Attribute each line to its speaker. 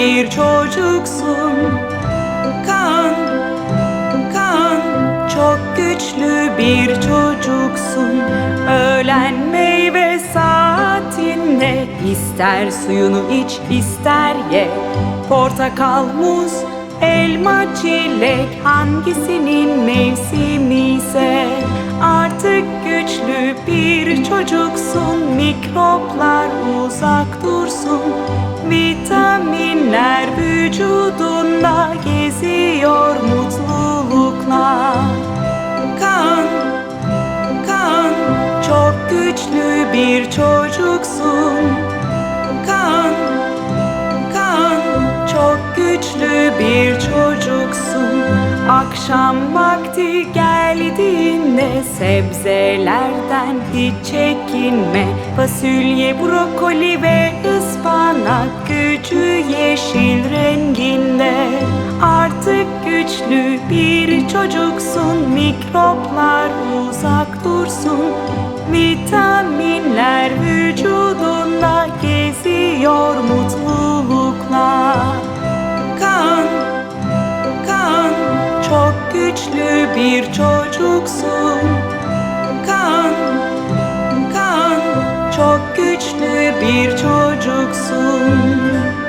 Speaker 1: Bir çocuksun. Kan, kan, çok güçlü bir çocuksun. Öğlen meyve saatinde ister suyunu iç ister ye. Portakal, muz, elma, çilek hangisinin mevsimi ise artık güçlü bir çocuksun. Mikroplar uzak dursun. Vücudunda geziyor mutlulukla. Kan, kan, çok güçlü bir çocuksun. Kan, kan, çok güçlü bir çocuksun. Akşam vakti geldiğinde sebzelerden hiç çekinme. Fasulye, brokoli ve ıspanak gücü yeşil renginde. Artık güçlü bir çocuksun. Mikroplar uzak dursun. Vitaminler vücudunda geziyor mutlulukla. Kan, kan, çok güçlü bir çocuksun. Kan, kan, çok güçlü bir çocuksun.